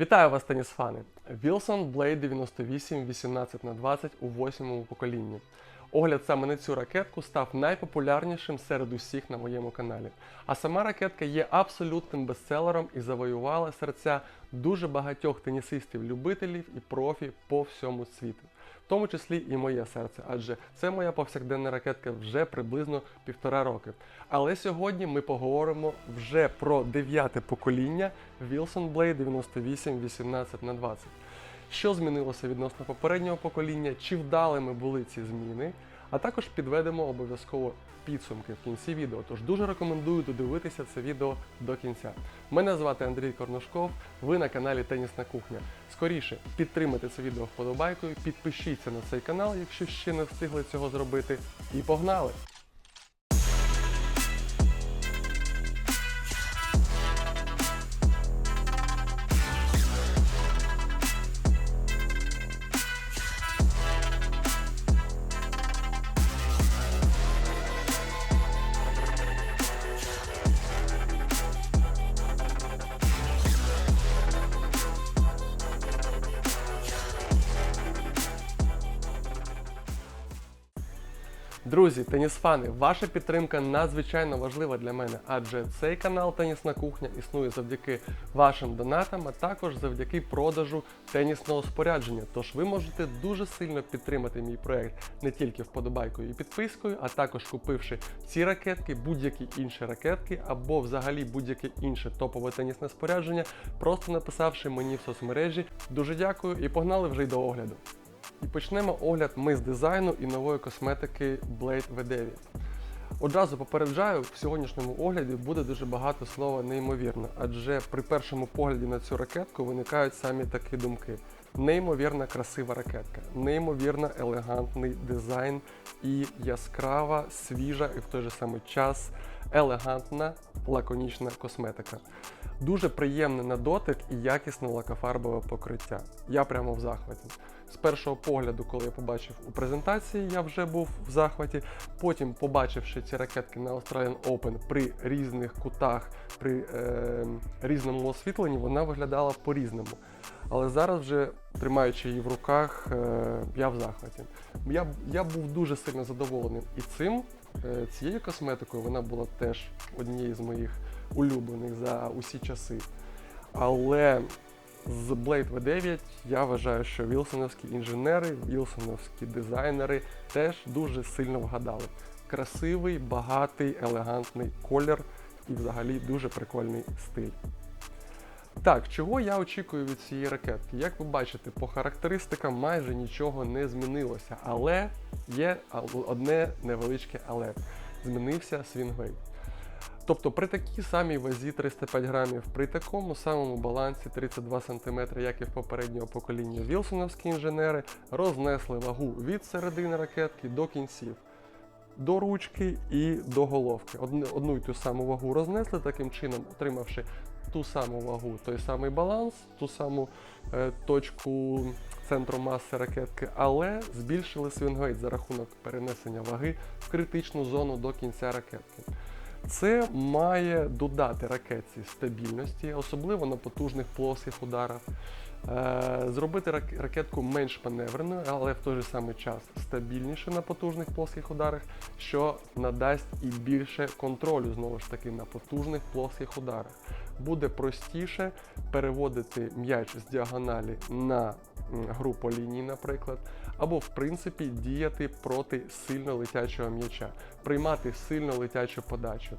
Вітаю вас, тенісфани! Wilson Blade 98 18х20 у восьмому поколінні. Огляд саме на цю ракетку став найпопулярнішим серед усіх на моєму каналі. А сама ракетка є абсолютним бестселером і завоювала серця дуже багатьох тенісистів-любителів і профі по всьому світу. В тому числі і моє серце, адже це моя повсякденна ракетка вже приблизно півтора роки. Але сьогодні ми поговоримо вже про дев'яте покоління Wilson Blade 98 18 на 20 що змінилося відносно попереднього покоління, чи вдалими були ці зміни, а також підведемо обов'язково підсумки в кінці відео. Тож дуже рекомендую додивитися це відео до кінця. Мене звати Андрій Корношков, ви на каналі Тенісна Кухня. Скоріше підтримайте це відео вподобайкою, підпишіться на цей канал, якщо ще не встигли цього зробити. І погнали! Друзі, тенісфани, ваша підтримка надзвичайно важлива для мене, адже цей канал Тенісна кухня існує завдяки вашим донатам, а також завдяки продажу тенісного спорядження. Тож ви можете дуже сильно підтримати мій проект не тільки вподобайкою і підпискою, а також купивши ці ракетки, будь-які інші ракетки або взагалі будь-яке інше топове тенісне спорядження, просто написавши мені в соцмережі. Дуже дякую і погнали вже й до огляду. І почнемо огляд ми з дизайну і нової косметики Blade V9. Одразу попереджаю, в сьогоднішньому огляді буде дуже багато слова неймовірно, адже при першому погляді на цю ракетку виникають самі такі думки. Неймовірна красива ракетка, неймовірно елегантний дизайн і яскрава, свіжа і в той же самий час елегантна лаконічна косметика. Дуже приємне на дотик і якісне лакофарбове покриття. Я прямо в захваті. З першого погляду, коли я побачив у презентації, я вже був в захваті. Потім, побачивши ці ракетки на Australian Open при різних кутах, при е, різному освітленні, вона виглядала по-різному. Але зараз, вже тримаючи її в руках, е, я в захваті. Я, я був дуже сильно задоволений і цим, е, цією косметикою вона була теж однією з моїх улюблених за усі часи. Але з Blade V9 я вважаю, що вілсоновські інженери, вілсоновські дизайнери теж дуже сильно вгадали. Красивий, багатий, елегантний колір і взагалі дуже прикольний стиль. Так, чого я очікую від цієї ракетки? Як ви бачите, по характеристикам майже нічого не змінилося, але є одне невеличке але. Змінився свінгвейт. Тобто при такій самій вазі 305 грамів, при такому самому балансі 32 см, як і в попереднього покоління, вілсоновські інженери рознесли вагу від середини ракетки до кінців, до ручки і до головки. Одну, й ту саму вагу рознесли, таким чином отримавши ту саму вагу, той самий баланс, ту саму е, точку центру маси ракетки, але збільшили свінгвейт за рахунок перенесення ваги в критичну зону до кінця ракетки. Це має додати ракетці стабільності, особливо на потужних плоских ударах, е, зробити ракетку менш маневреною, але в той же самий час стабільніше на потужних плоских ударах, що надасть і більше контролю знову ж таки на потужних плоских ударах. Буде простіше переводити м'яч з діагоналі на гру по лінії, наприклад, або в принципі діяти проти сильно летячого м'яча, приймати сильно летячу подачу,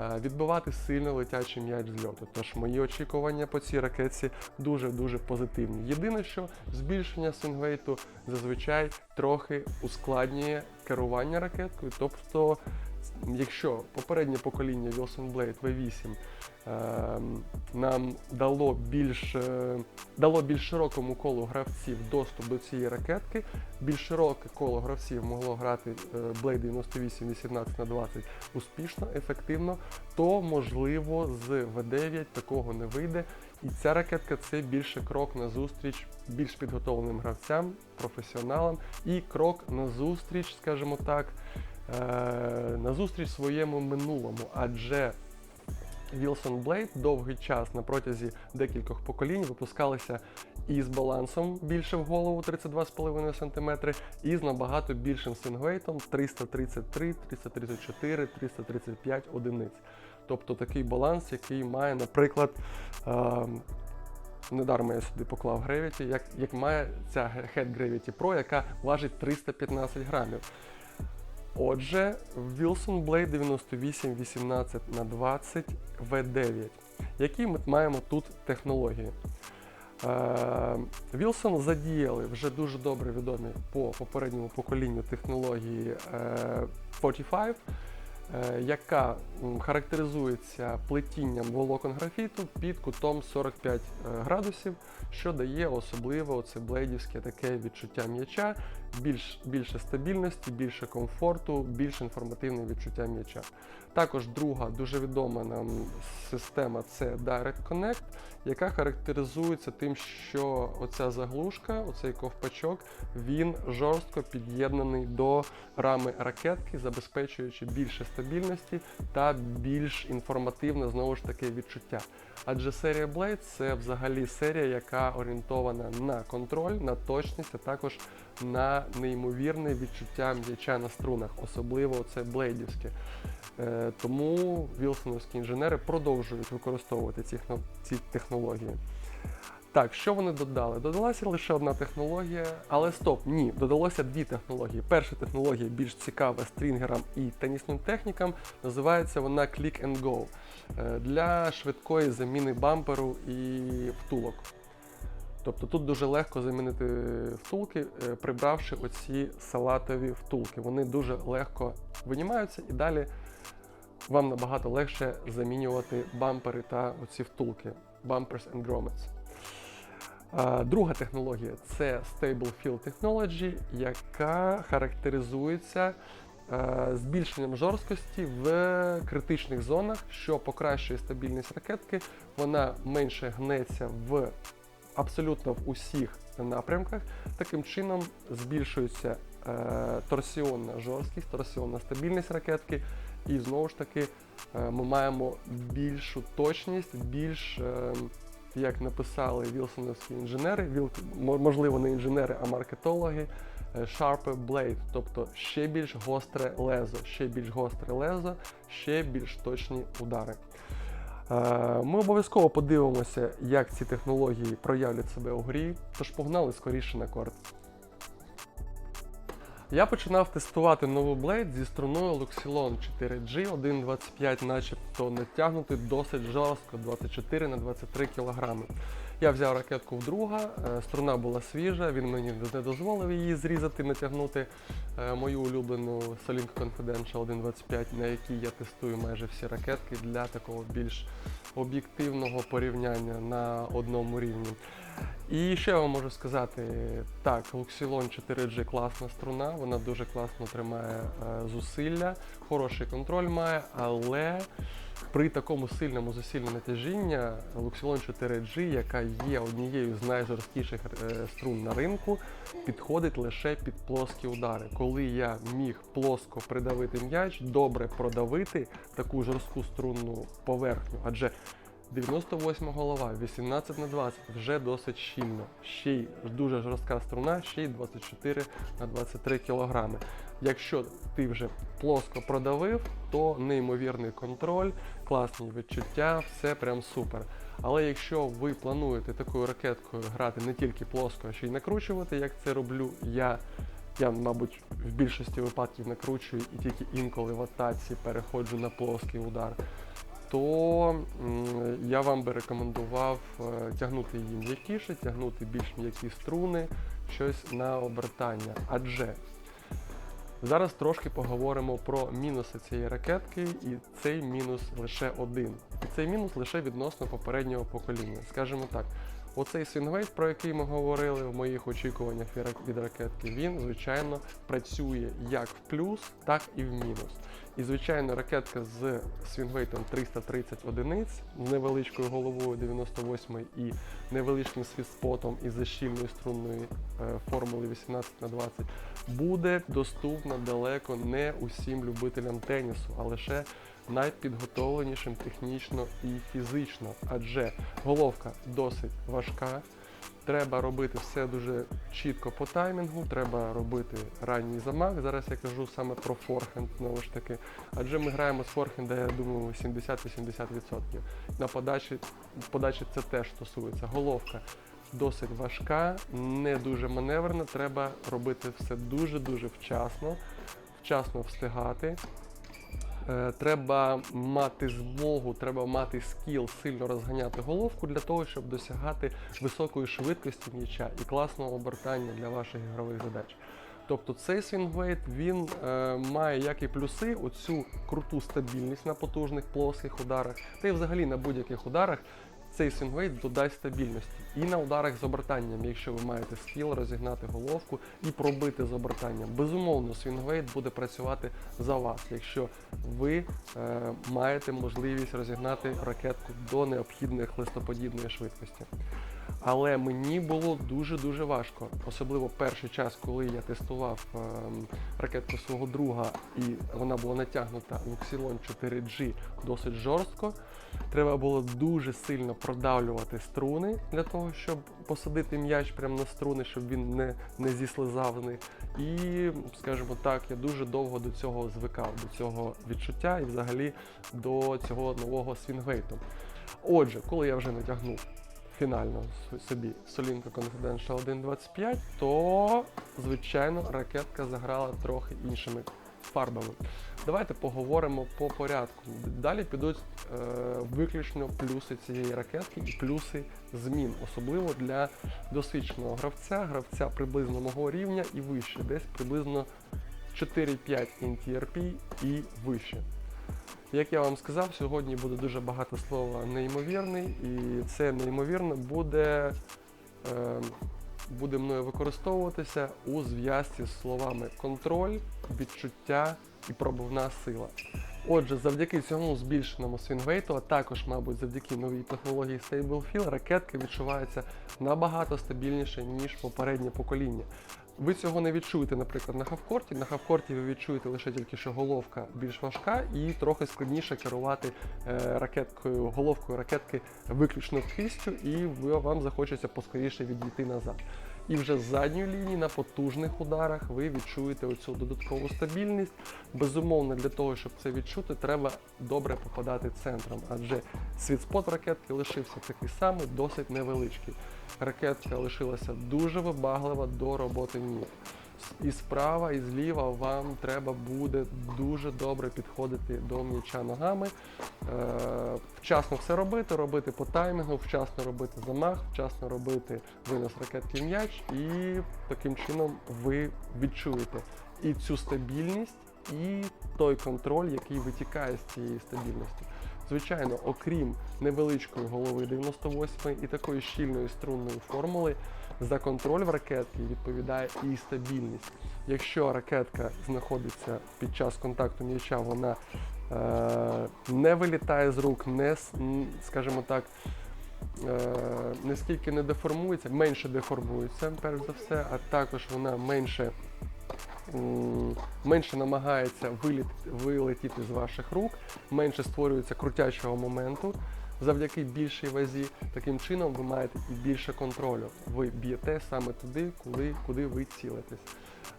е, відбивати сильно летячий м'яч з льоту. Тож мої очікування по цій ракетці дуже-дуже позитивні. Єдине, що збільшення свінгвейту зазвичай трохи ускладнює керування ракеткою, тобто. Якщо попереднє покоління Wilson Blade V8 е, нам дало більш е, дало більш широкому колу гравців доступ до цієї ракетки, більш широке коло гравців могло грати е, Blade 98 18 на 20 успішно, ефективно, то можливо з V9 такого не вийде. І ця ракетка це більше крок на зустріч більш підготовленим гравцям, професіоналам і крок на зустріч, скажімо так. Е, назустріч своєму минулому, адже Wilson Blade довгий час на протязі декількох поколінь випускалися і з балансом більше в голову 32,5 см, і з набагато більшим свінгвейтом 333, 334, 335 одиниць. Тобто такий баланс, який має, наприклад, е, недармо я сюди поклав Gravity, як, як має ця Head Gravity Pro, яка важить 315 грамів. Отже, Wilson Blade 98 18 на 20 V9. Які ми маємо тут технології? Е, Wilson задіяли вже дуже добре відомі по попередньому поколінню технології е, 45, е, яка характеризується плетінням волокон графіту під кутом 45 е, градусів, що дає особливо це блейдівське таке відчуття м'яча, більш, більше стабільності, більше комфорту, більш інформативне відчуття м'яча. Також друга дуже відома нам система це Direct Connect, яка характеризується тим, що оця заглушка, оцей ковпачок, він жорстко під'єднаний до рами ракетки, забезпечуючи більше стабільності та більш інформативне знову ж таки відчуття. Адже серія Blade це взагалі серія, яка орієнтована на контроль, на точність, а також на неймовірне відчуття м'яча на струнах, особливо це блейдівське. Е, Тому вілсоновські інженери продовжують використовувати ці, ці технології. Так, що вони додали? Додалася лише одна технологія, але стоп, ні, додалося дві технології. Перша технологія більш цікава стрінгерам і тенісним технікам. Називається вона Click and Go е, для швидкої заміни бамперу і втулок. Тобто тут дуже легко замінити втулки, е, прибравши оці салатові втулки. Вони дуже легко винімаються і далі вам набагато легше замінювати бампери та оці втулки. Bumpers and grommets. Друга технологія це Stable Field Technology, яка характеризується е, збільшенням жорсткості в критичних зонах, що покращує стабільність ракетки. Вона менше гнеться в абсолютно в усіх напрямках. Таким чином збільшується е, торсіонна жорсткість, торсіонна стабільність ракетки, і знову ж таки е, ми маємо більшу точність, більш, е, як написали вілсоновські інженери, можливо, не інженери, а маркетологи. Sharper Blade, тобто ще більш гостре лезо, ще більш гостре лезо, ще більш точні удари. Е, Ми обов'язково подивимося, як ці технології проявлять себе у грі, тож погнали скоріше на корт. Я починав тестувати нову Blade зі струною Luxilon 4G 1.25, начебто натягнути досить жорстко 24 на 23 кг. Я взяв ракетку вдруга, е, струна була свіжа, він мені не дозволив її зрізати, натягнути е, мою улюблену Solink Confidential 1.25, на якій я тестую майже всі ракетки для такого більш об'єктивного порівняння на одному рівні. І ще я вам можу сказати, так, Luxilon 4G класна струна, вона дуже класно тримає е, зусилля, хороший контроль має, але при такому сильному зусиллі натяжіння Luxilon 4G, яка є однією з найжорсткіших е, струн на ринку, підходить лише під плоскі удари. Коли я міг плоско придавити м'яч, добре продавити таку жорстку струнну поверхню, адже 98 голова, 18 на 20 вже досить щільно. Ще й дуже жорстка струна, ще й 24 на 23 кілограми. Якщо ти вже плоско продавив, то неймовірний контроль, класні відчуття, все прям супер. Але якщо ви плануєте такою ракеткою грати не тільки плоско, а ще й накручувати, як це роблю я. Я, мабуть, в більшості випадків накручую і тільки інколи в атаці переходжу на плоский удар, то я вам би рекомендував е, тягнути її м'якіше, тягнути більш м'які струни, щось на обертання. Адже зараз трошки поговоримо про мінуси цієї ракетки, і цей мінус лише один. І цей мінус лише відносно попереднього покоління. Скажімо так, оцей свінгвейт, про який ми говорили в моїх очікуваннях від ракетки, він, звичайно, працює як в плюс, так і в мінус. І, звичайно, ракетка з свінгвейтом 330 одиниць, з невеличкою головою 98 і невеличким світспотом і защільною струнною е, формули 18 на 20 буде доступна далеко не усім любителям тенісу, а лише найпідготовленішим технічно і фізично, адже головка досить важка. Треба робити все дуже чітко по таймінгу, треба робити ранній замах. Зараз я кажу саме про форхенд, знову ж таки. Адже ми граємо з форхенда, я думаю, 70-80%. На подачі, подачі це теж стосується. Головка досить важка, не дуже маневрена. Треба робити все дуже-дуже вчасно, вчасно встигати. Е, Треба мати змогу, треба мати скіл сильно розганяти головку для того, щоб досягати високої швидкості м'яча і класного обертання для ваших ігрових задач. Тобто цей свінгвейт він е, має як і плюси, оцю круту стабільність на потужних плоских ударах, та й взагалі на будь-яких ударах цей свінгвейт додасть стабільності. І на ударах з обертанням, якщо ви маєте скіл розігнати головку і пробити з обертанням. Безумовно, свінгвейт буде працювати за вас, якщо ви е, маєте можливість розігнати ракетку до необхідної хлистоподібної швидкості. Але мені було дуже-дуже важко, особливо перший час, коли я тестував ем, ракетку свого друга, і вона була натягнута Luxilon 4G досить жорстко. Треба було дуже сильно продавлювати струни для того, щоб посадити м'яч прямо на струни, щоб він не, не зіслизав них. І, скажімо так, я дуже довго до цього звикав, до цього відчуття і взагалі до цього нового свінгвейту. Отже, коли я вже натягнув фінально собі Solinka Confidential 1.25, то, звичайно, ракетка заграла трохи іншими фарбами. Давайте поговоримо по порядку. Далі підуть е, виключно плюси цієї ракетки і плюси змін, особливо для досвідченого гравця, гравця приблизно мого рівня і вище, десь приблизно 4-5 NTRP і вище. Як я вам сказав, сьогодні буде дуже багато слова неймовірний, і це неймовірно буде, е, буде мною використовуватися у зв'язці з словами контроль, відчуття і пробивна сила. Отже, завдяки цьому збільшеному свінгвейту, а також, мабуть, завдяки новій технології Stable Feel, ракетка відчувається набагато стабільніше, ніж попереднє покоління. Ви цього не відчуєте, наприклад, на хавкорті. На хавкорті ви відчуєте лише тільки, що головка більш важка і трохи складніше керувати е, ракеткою, головкою ракетки виключно кистю, і вам захочеться поскоріше відійти назад. І вже з задньої лінії на потужних ударах ви відчуєте оцю додаткову стабільність. Безумовно, для того, щоб це відчути, треба добре попадати центром, адже світспот ракетки лишився такий самий, досить невеличкий. Ракетка лишилася дуже вибаглива до роботи ніг. І справа, і зліва вам треба буде дуже добре підходити до м'яча ногами, е, вчасно все робити, робити по таймінгу, вчасно робити замах, вчасно робити винос ракетки м'яч, і таким чином ви відчуєте і цю стабільність, і той контроль, який витікає з цієї стабільності. Звичайно, окрім невеличкої голови 98 і такої щільної струнної формули, за контроль в ракетки відповідає і стабільність. Якщо ракетка знаходиться під час контакту м'яча, вона е, не вилітає з рук, не, скажімо так, е, наскільки не деформується, менше деформується, перш за все, а також вона менше, менше намагається вилетіти з ваших рук, менше створюється крутячого моменту. Завдяки більшій вазі, таким чином ви маєте більше контролю. Ви б'єте саме туди, куди, куди ви цілитесь.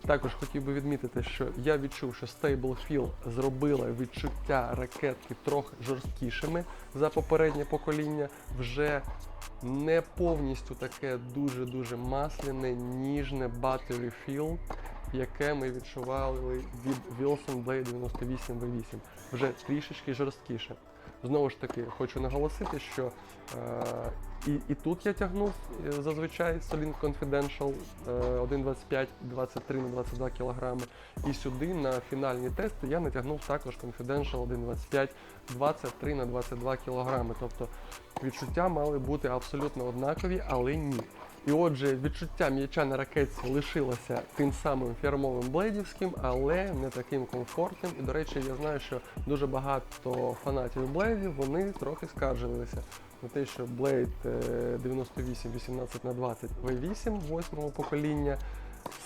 Також хотів би відмітити, що я відчув, що Stable Feel зробила відчуття ракетки трохи жорсткішими за попереднє покоління. Вже не повністю таке дуже-дуже масляне, ніжне Battery Feel, яке ми відчували від Wilson Blade 98 V8. Вже трішечки жорсткіше. Знову ж таки, хочу наголосити, що е, і, і тут я тягнув е, зазвичай Solink Confidential е, 1,25 23 на 22 кг. І сюди на фінальні тести я натягнув також Confidential 1,25 23 на 22 кг. Тобто відчуття мали бути абсолютно однакові, але ні. І отже, відчуття м'яча на ракетці лишилося тим самим фірмовим блейдівським, але не таким комфортним. І, до речі, я знаю, що дуже багато фанатів блейдів вони трохи скаржилися на те, що Blade е, 98 18 на 20 V8 восьмого покоління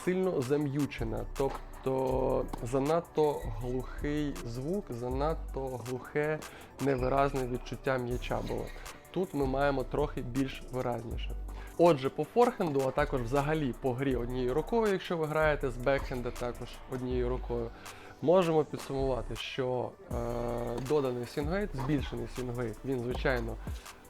сильно зам'ючена. Тобто занадто глухий звук, занадто глухе, невиразне відчуття м'яча було. Тут ми маємо трохи більш виразніше. Отже, по форхенду, а також взагалі по грі однією рукою, якщо ви граєте з бекхенда також однією рукою, можемо підсумувати, що е, доданий свінгейт, збільшений свінгейт, він звичайно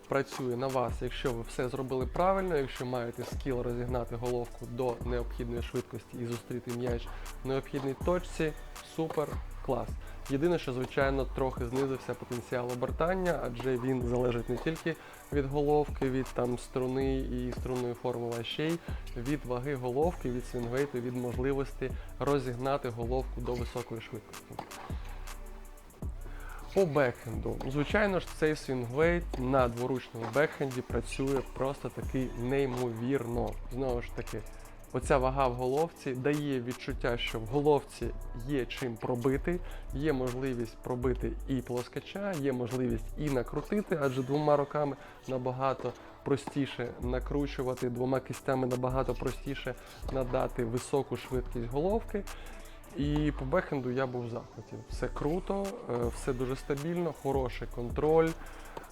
працює на вас, якщо ви все зробили правильно, якщо маєте скіл розігнати головку до необхідної швидкості і зустріти м'яч в необхідній точці, супер клас. Єдине, що звичайно трохи знизився потенціал обертання, адже він залежить не тільки від головки, від там струни і струнної формули, а ще й від ваги головки, від свінгвейту, від можливості розігнати головку до високої швидкості. По бекхенду. Звичайно ж, цей свінгвейт на дворучному бекхенді працює просто таки неймовірно. Знову ж таки, оця вага в головці дає відчуття, що в головці є чим пробити, є можливість пробити і плоскача, є можливість і накрутити, адже двома руками набагато простіше накручувати, двома кистями набагато простіше надати високу швидкість головки. І по бекхенду я був в захваті. Все круто, е, все дуже стабільно, хороший контроль.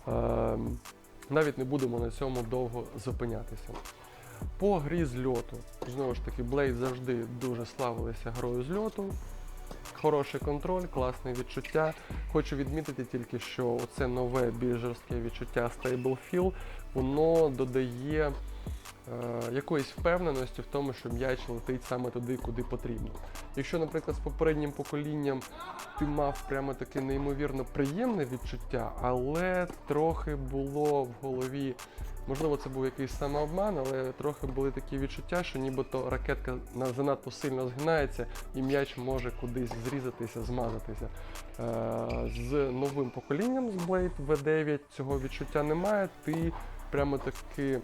Е, Навіть не будемо на цьому довго зупинятися. По грі з льоту. Знову ж таки, Blade завжди дуже славилися грою з льоту. Хороший контроль, класне відчуття. Хочу відмітити тільки, що це нове більш жорстке відчуття Stable Feel, воно додає е, якоїсь впевненості в тому, що м'яч летить саме туди, куди потрібно. Якщо, наприклад, з попереднім поколінням ти мав прямо таке неймовірно приємне відчуття, але трохи було в голові, можливо, це був якийсь самообман, але трохи були такі відчуття, що нібито ракетка занадто сильно згинається і м'яч може кудись зрізатися, змазатися. Е, З новим поколінням з Blade V9 цього відчуття немає. Ти прямо таки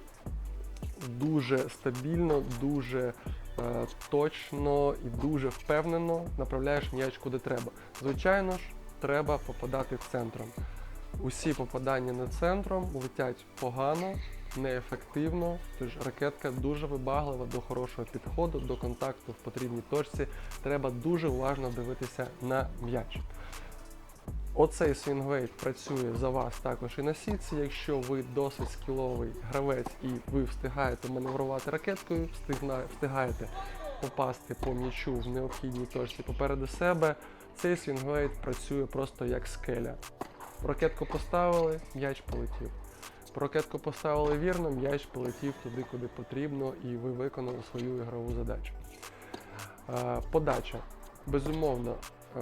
дуже стабільно, дуже е, точно і дуже впевнено направляєш м'яч куди треба. Звичайно ж, треба попадати центром. Усі попадання не центром летять погано, неефективно, тож ракетка дуже вибаглива до хорошого підходу, до контакту в потрібній точці. Треба дуже уважно дивитися на м'яч. Оцей свінгвейт працює за вас також і на сітці. Якщо ви досить скіловий гравець і ви встигаєте маневрувати ракеткою, встигаєте попасти по м'ячу в необхідній точці попереду себе, цей свінгвейт працює просто як скеля. Ракетку поставили, м'яч полетів. Ракетку поставили вірно, м'яч полетів туди, куди потрібно, і ви виконали свою ігрову задачу. Е, Подача. Безумовно, е,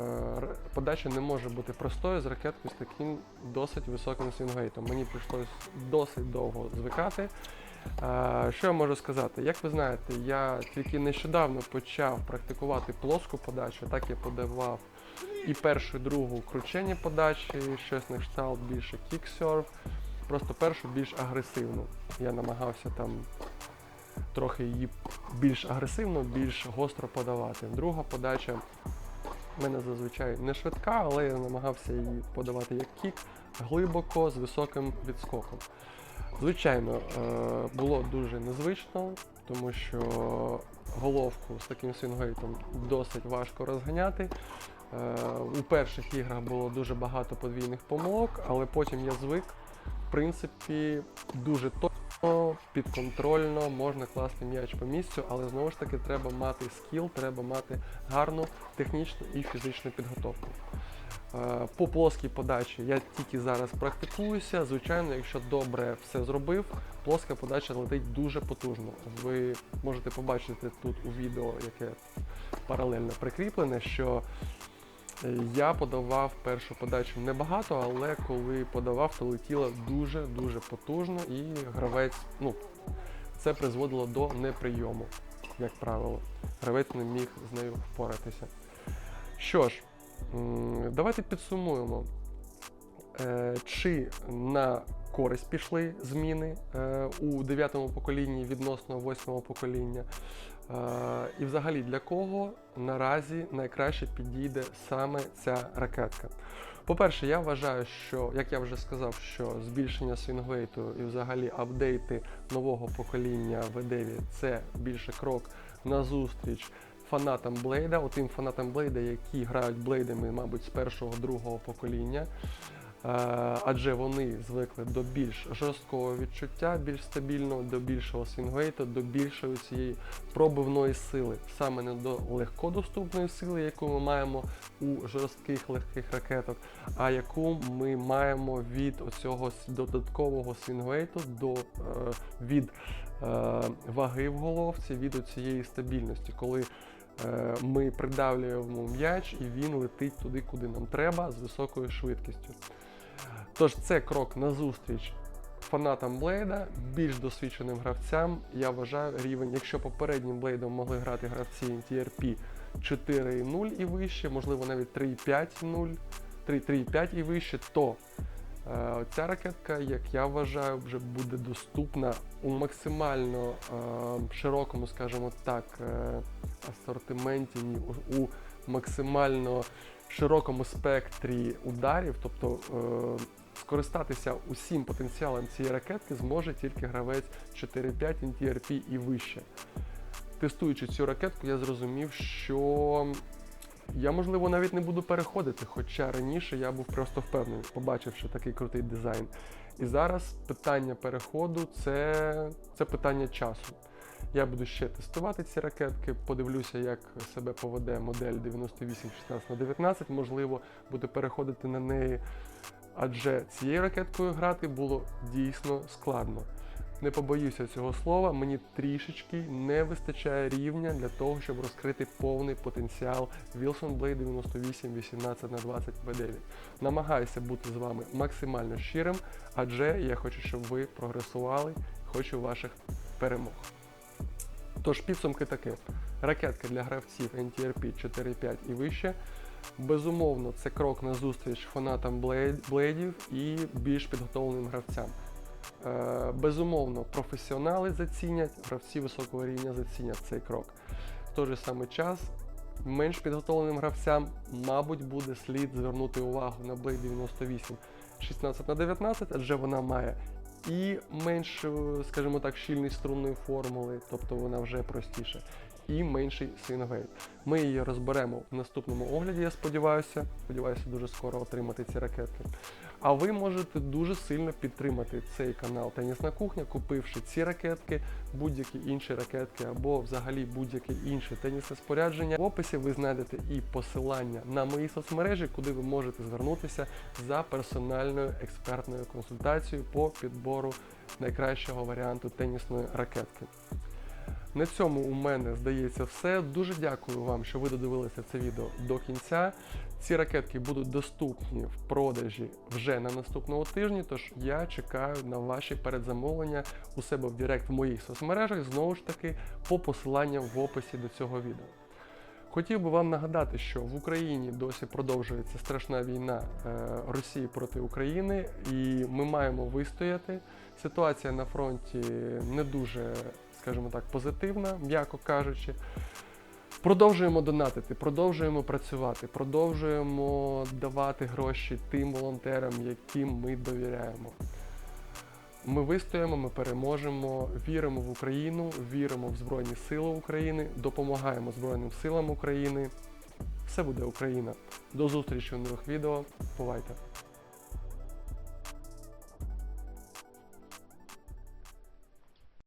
подача не може бути простою з ракеткою з таким досить високим свінгейтом. Мені прийшлось досить довго звикати. Е, Що я можу сказати? Як ви знаєте, я тільки нещодавно почав практикувати плоску подачу, так я подавав і першу, і другу кручені подачі, щось на кшталт більше кіксерв. Просто першу більш агресивну. Я намагався там трохи її більш агресивно, більш гостро подавати. Друга подача в мене зазвичай не швидка, але я намагався її подавати як кік, глибоко, з високим відскоком. Звичайно, е, було дуже незвично, тому що головку з таким свінгейтом досить важко розганяти. Е, У перших іграх було дуже багато подвійних помилок, але потім я звик. В принципі, дуже точно, підконтрольно, можна класти м'яч по місцю, але знову ж таки треба мати скіл, треба мати гарну технічну і фізичну підготовку. Е, По плоскій подачі я тільки зараз практикуюся. Звичайно, якщо добре все зробив, плоска подача летить дуже потужно. Ви можете побачити тут у відео, яке паралельно прикріплене, що я подавав першу подачу небагато, але коли подавав, то летіла дуже-дуже потужно і гравець, ну, це призводило до неприйому, як правило. Гравець не міг з нею впоратися. Що ж, давайте підсумуємо, Е, чи на користь пішли зміни е, у 9 поколінні відносно 8 покоління. Е, І взагалі для кого наразі найкраще підійде саме ця ракетка. По-перше, я вважаю, що, як я вже сказав, що збільшення свінгвейту і взагалі апдейти нового покоління V9 це більше крок назустріч фанатам Блейда, отим фанатам Блейда, які грають блейдами, мабуть, з першого другого покоління. Е, Адже вони звикли до більш жорсткого відчуття, більш стабільного, до більшого свінгвейту, до більшої цієї пробивної сили, саме не до легкодоступної сили, яку ми маємо у жорстких легких ракеток, а яку ми маємо від оцього додаткового свінгвейту до е, від е, ваги в головці, від цієї стабільності, коли ми придавлюємо м'яч і він летить туди, куди нам треба, з високою швидкістю. Тож це крок назустріч фанатам Блейда, більш досвідченим гравцям. Я вважаю рівень, якщо попереднім блейдом могли грати гравці TRP 4.0 і вище, можливо навіть 3.5.0, 3.5 і вище, то е, ця ракетка, як я вважаю, вже буде доступна у максимально е, широкому, скажімо так, е, асортименті, у, у максимально широкому спектрі ударів, тобто е, скористатися усім потенціалом цієї ракетки зможе тільки гравець 4-5 NTRP і вище. Тестуючи цю ракетку, я зрозумів, що я, можливо, навіть не буду переходити, хоча раніше я був просто впевнений, побачивши такий крутий дизайн. І зараз питання переходу це, це питання часу. Я буду ще тестувати ці ракетки, подивлюся, як себе поведе модель 98 16 на 19 можливо, буду переходити на неї. Адже цією ракеткою грати було дійсно складно. Не побоюся цього слова, мені трішечки не вистачає рівня для того, щоб розкрити повний потенціал Wilson Blade 98 18 на 20 V9. Намагаюся бути з вами максимально щирим, адже я хочу, щоб ви прогресували, хочу ваших перемог. Тож підсумки такі. Ракетки для гравців NTRP 4.5 і вище. Безумовно, це крок на зустріч фанатам блейд- блейдів і більш підготовленим гравцям. Е, Безумовно, професіонали зацінять, гравці високого рівня зацінять цей крок. В той же самий час менш підготовленим гравцям, мабуть, буде слід звернути увагу на Blade 98 16 на 19, адже вона має і менш, е, скажімо так, щільний струнної формули, тобто вона вже простіша, і менший свінгвейт. Ми її розберемо в наступному огляді, я сподіваюся. Сподіваюся, дуже скоро отримати ці ракетки. А ви можете дуже сильно підтримати цей канал Тенісна кухня, купивши ці ракетки, будь-які інші ракетки або взагалі будь-яке інше тенісне спорядження. В описі ви знайдете і посилання на мої соцмережі, куди ви можете звернутися за персональною експертною консультацією по підбору найкращого варіанту тенісної ракетки. На цьому у мене здається все. Дуже дякую вам, що ви додивилися це відео до кінця. Ці ракетки будуть доступні в продажі вже на наступному тижні. Тож я чекаю на ваші передзамовлення у себе в Директ в моїх соцмережах, знову ж таки, по посиланням в описі до цього відео. Хотів би вам нагадати, що в Україні досі продовжується страшна війна е, Росії проти України, і ми маємо вистояти. Ситуація на фронті не дуже, скажімо так, позитивна, м'яко кажучи. Продовжуємо донатити, продовжуємо працювати, продовжуємо давати гроші тим волонтерам, яким ми довіряємо. Ми вистоїмо, ми переможемо, віримо в Україну, віримо в Збройні Сили України, допомагаємо Збройним силам України. Все буде Україна. До зустрічі в нових відео. Бувайте!